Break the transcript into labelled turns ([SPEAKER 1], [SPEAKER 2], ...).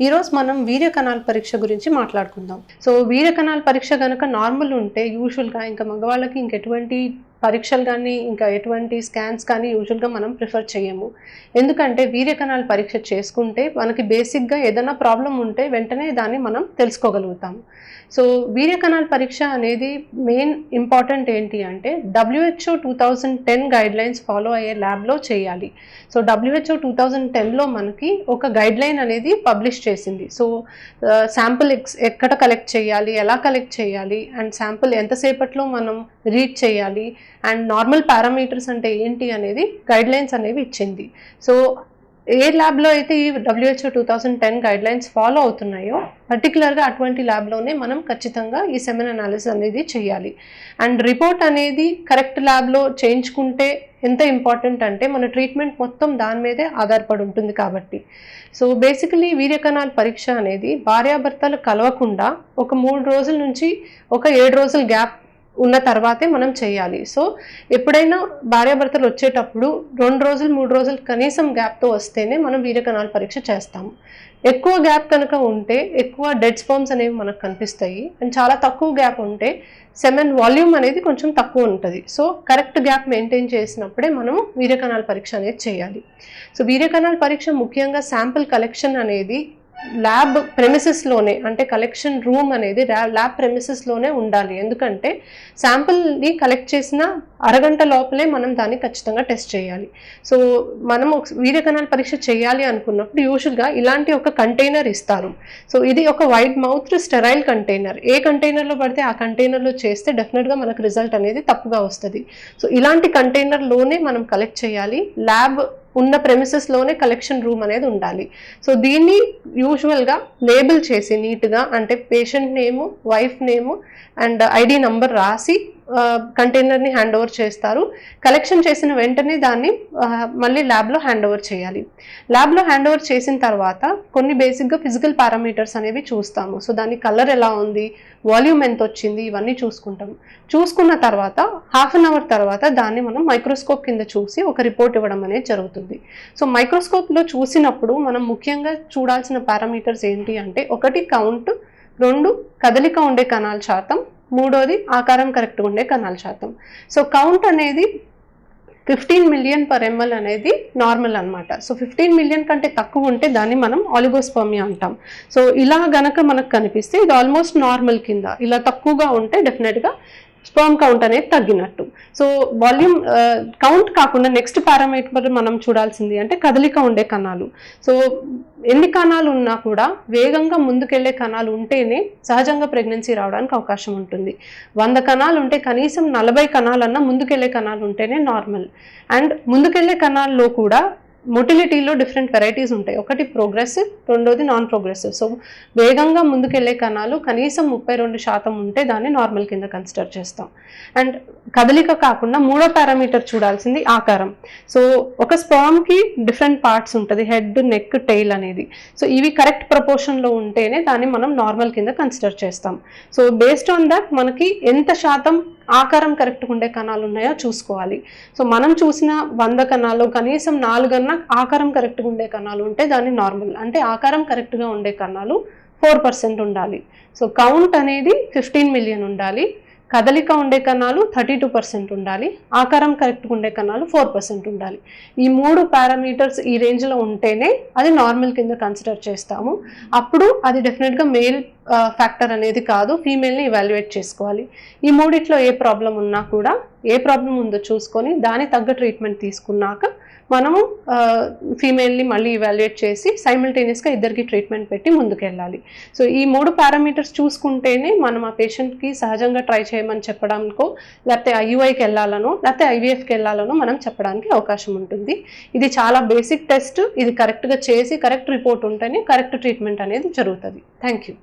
[SPEAKER 1] ఈరోజు మనం వీర్య కణాల పరీక్ష గురించి మాట్లాడుకుందాం. సో వీర్య కణాల పరీక్ష కనుక నార్మల్ ఉంటే యూజువల్గా ఇంకా మగవాళ్ళకి ఇంకెటువంటి పరీక్షలు కానీ ఇంకా ఎటువంటి స్కాన్స్ కానీ యూజువల్గా మనం ప్రిఫర్ చేయము. ఎందుకంటే వీర్యకణాలు పరీక్ష చేసుకుంటే మనకి బేసిక్గా ఏదైనా ప్రాబ్లం ఉంటే వెంటనే దాన్ని మనం తెలుసుకోగలుగుతాము సో వీర్యకణాల పరీక్ష అనేది మెయిన్ ఇంపార్టెంట్ ఏంటి అంటే WHO two thousand ten guidelines follow అయ్యే ల్యాబ్లో చేయాలి. సో డబ్ల్యూహెచ్ఓ టూ థౌజండ్ టెన్లో మనకి ఒక గైడ్ లైన్ అనేది పబ్లిష్ చేసింది. సో శాంపుల్ ఎక్స్ ఎక్కడ కలెక్ట్ చేయాలి ఎలా కలెక్ట్ చేయాలి అండ్ శాంపుల్ ఎంతసేపట్లో మనం రీడ్ చేయాలి అండ్ నార్మల్ పారామీటర్స్ అంటే ఏంటి అనేది గైడ్ లైన్స్ అనేవి ఇచ్చింది. సో ఏ ల్యాబ్లో అయితే ఈ WHO two thousand ten guidelines follow అవుతున్నాయో పర్టికులర్గా అటువంటి ల్యాబ్లోనే మనం ఖచ్చితంగా ఈ సెమెన్ అనాలిసిస్ అనేది చేయాలి. అండ్ రిపోర్ట్ అనేది కరెక్ట్ ల్యాబ్లో చేయించుకుంటే ఎంత ఇంపార్టెంట్ అంటే మన ట్రీట్మెంట్ మొత్తం దాని మీదే ఆధారపడి ఉంటుంది కాబట్టి. సో బేసికలీ వీర్యకణాల పరీక్ష అనేది భార్యాభర్తలు కలవకుండా ఒక మూడు రోజుల నుంచి ఒక ఏడు రోజుల గ్యాప్ ఉన్న తర్వాతే మనం చేయాలి. సో ఎప్పుడైనా భార్యాభర్తలు వచ్చేటప్పుడు రెండు రోజులు మూడు రోజులు కనీసం గ్యాప్తో వస్తేనే మనం వీర్యకణాల పరీక్ష చేస్తాము. ఎక్కువ గ్యాప్ కనుక ఉంటే ఎక్కువ డెడ్ స్పర్మ్స్ అనేవి మనకు కనిపిస్తాయి. అండ్ చాలా తక్కువ గ్యాప్ ఉంటే సెమెన్ వాల్యూమ్ అనేది కొంచెం తక్కువ ఉంటుంది. సో కరెక్ట్ గ్యాప్ మెయింటైన్ చేసినప్పుడే మనం వీర్యకణాల పరీక్ష అనేది చేయాలి. సో వీర్యకణాల పరీక్ష ముఖ్యంగా శాంపుల్ కలెక్షన్ అనేది ల్యాబ్ ప్రెమిసెస్లోనే అంటే కలెక్షన్ రూమ్ అనేది ల్యాబ్ ప్రెమిసెస్లోనే ఉండాలి. ఎందుకంటే శాంపుల్ని కలెక్ట్ చేసిన అరగంట లోపలే మనం దాన్ని ఖచ్చితంగా టెస్ట్ చేయాలి. సో మనం వీర్యకణాల పరీక్ష చేయాలి అనుకున్నప్పుడు యూజువల్గా ఇలాంటి ఒక కంటైనర్ ఇస్తారు. సో ఇది ఒక వైడ్ మౌత్ స్టెరైల్ కంటైనర్ ఏ కంటైనర్లో పడితే ఆ కంటైనర్లో చేస్తే డెఫినెట్గా మనకు రిజల్ట్ అనేది తప్పుగా వస్తుంది. సో ఇలాంటి కంటైనర్లోనే మనం కలెక్ట్ చేయాలి. ల్యాబ్ ఉన్న ప్రెమిసెస్లోనే కలెక్షన్ రూమ్ అనేది ఉండాలి. సో దీన్ని యూజువల్గా లేబుల్ చేసి నీట్గా అంటే patient name wife name and ID number రాసి కంటైనర్ని హ్యాండ్ ఓవర్ చేస్తారు. కలెక్షన్ చేసిన వెంటనే దాన్ని మళ్ళీ ల్యాబ్లో హ్యాండ్ ఓవర్ చేయాలి. ల్యాబ్లో హ్యాండ్ ఓవర్ చేసిన తర్వాత కొన్ని బేసిక్గా ఫిజికల్ పారామీటర్స్ అనేవి చూస్తాము. సో దాని కలర్ ఎలా ఉంది వాల్యూమ్ ఎంత వచ్చింది ఇవన్నీ చూసుకుంటాం. చూసుకున్న తర్వాత హాఫ్ అన్ అవర్ తర్వాత దాన్ని మనం మైక్రోస్కోప్ కింద చూసి ఒక రిపోర్ట్ ఇవ్వడం అనేది జరుగుతుంది. సో మైక్రోస్కోప్లో చూసినప్పుడు మనం ముఖ్యంగా చూడాల్సిన పారామీటర్స్ ఏంటి అంటే ఒకటి కౌంట్ రెండు కదలిక ఉండే కణాల శాతం మూడోది ఆకారం కరెక్ట్గా ఉండే కణాల శాతం. సో కౌంట్ అనేది ఫిఫ్టీన్ మిలియన్ పర్ ఎంఎల్ అనేది నార్మల్ అన్నమాట. సో ఫిఫ్టీన్ మిలియన్ కంటే తక్కువ ఉంటే దాన్ని మనం ఆలిగోస్పర్మియా అంటాం. సో ఇలా గనక మనకు కనిపిస్తే ఇది ఆల్మోస్ట్ నార్మల్ కింద. ఇలా తక్కువగా ఉంటే డెఫినెట్గా స్పర్మ్ కౌంట్ అనేది తగ్గినట్టు. సో వాల్యూమ్ కౌంట్ కాకుండా నెక్స్ట్ పారామీటర్ మనం చూడాల్సింది అంటే కదలిక ఉండే కణాలు. సో ఎన్ని కణాలు ఉన్నా కూడా వేగంగా ముందుకెళ్ళే కణాలు ఉంటేనే సహజంగా ప్రెగ్నెన్సీ రావడానికి అవకాశం ఉంటుంది. వంద కణాలు ఉంటే కనీసం నలభై కణాలన్నా ముందుకెళ్ళే కణాలు ఉంటేనే నార్మల్. అండ్ ముందుకెళ్ళే కణాల్లో కూడా మొటిలిటీలో డిఫరెంట్ వెరైటీస్ ఉంటాయి. ఒకటి ప్రోగ్రెసివ్ రెండోది నాన్ ప్రోగ్రెసివ్ సో వేగంగా ముందుకెళ్ళే కణాలు కనీసం ముప్పై రెండు శాతం ఉంటే దాన్ని నార్మల్ కింద కన్సిడర్ చేస్తాం. అండ్ కదలిక కాకుండా మూడో పారామీటర్ చూడాల్సింది ఆకారం. సో ఒక స్పర్మ్కి డిఫరెంట్ పార్ట్స్ ఉంటుంది. హెడ్ నెక్ టెయిల్ అనేది. సో ఇవి కరెక్ట్ ప్రపోర్షన్లో ఉంటేనే దాన్ని మనం నార్మల్ కింద కన్సిడర్ చేస్తాం. సో బేస్డ్ ఆన్ దట్ మనకి ఎంత శాతం ఆకారం కరెక్ట్గా ఉండే కణాలు ఉన్నాయో చూసుకోవాలి. సో మనం చూసిన వంద కణాలు కనీసం నాలుగన్నా ఆకారం కరెక్ట్గా ఉండే కణాలు ఉంటే దాన్ని నార్మల్ అంటే ఆకారం కరెక్ట్గా ఉండే కణాలు ఫోర్ పర్సెంట్ ఉండాలి. సో కౌంట్ అనేది ఫిఫ్టీన్ మిలియన్ ఉండాలి. కదలిక ఉండే కణాలు థర్టీ టూ పర్సెంట్ ఉండాలి. ఆకారం కరెక్ట్గా ఉండే కణాలు ఫోర్ పర్సెంట్ ఉండాలి. ఈ మూడు పారామీటర్స్ ఈ రేంజ్లో ఉంటేనే అది నార్మల్ కింద కన్సిడర్ చేస్తాము. అప్పుడు అది డెఫినెట్గా మేల్ ఫ్యాక్టర్ అనేది కాదు ఫీమేల్ని ఇవాల్యుయేట్ చేసుకోవాలి. ఈ మూడిట్లో ఏ ప్రాబ్లం ఉన్నా కూడా ఏ ప్రాబ్లం ఉందో చూసుకొని దాని తగ్గ ట్రీట్మెంట్ తీసుకున్నాక మనము ఫీమేల్ని మళ్ళీ ఇవాల్యుయేట్ చేసి సైమిల్టేనియస్గా ఇద్దరికి ట్రీట్మెంట్ పెట్టి ముందుకెళ్ళాలి. సో ఈ మూడు పారామీటర్స్ చూసుకుంటేనే మనం ఆ పేషెంట్కి సహజంగా ట్రై చేయమని చెప్పడానికో లేకపోతే ఐయుఐకి వెళ్ళాలనో లేకపోతే ఐవీఎఫ్కి వెళ్ళాలనో మనం చెప్పడానికి అవకాశం ఉంటుంది. ఇది చాలా బేసిక్ టెస్ట్ ఇది కరెక్ట్గా చేసి కరెక్ట్ రిపోర్ట్ ఉంటేనే కరెక్ట్ ట్రీట్మెంట్ అనేది జరుగుతుంది. Thank you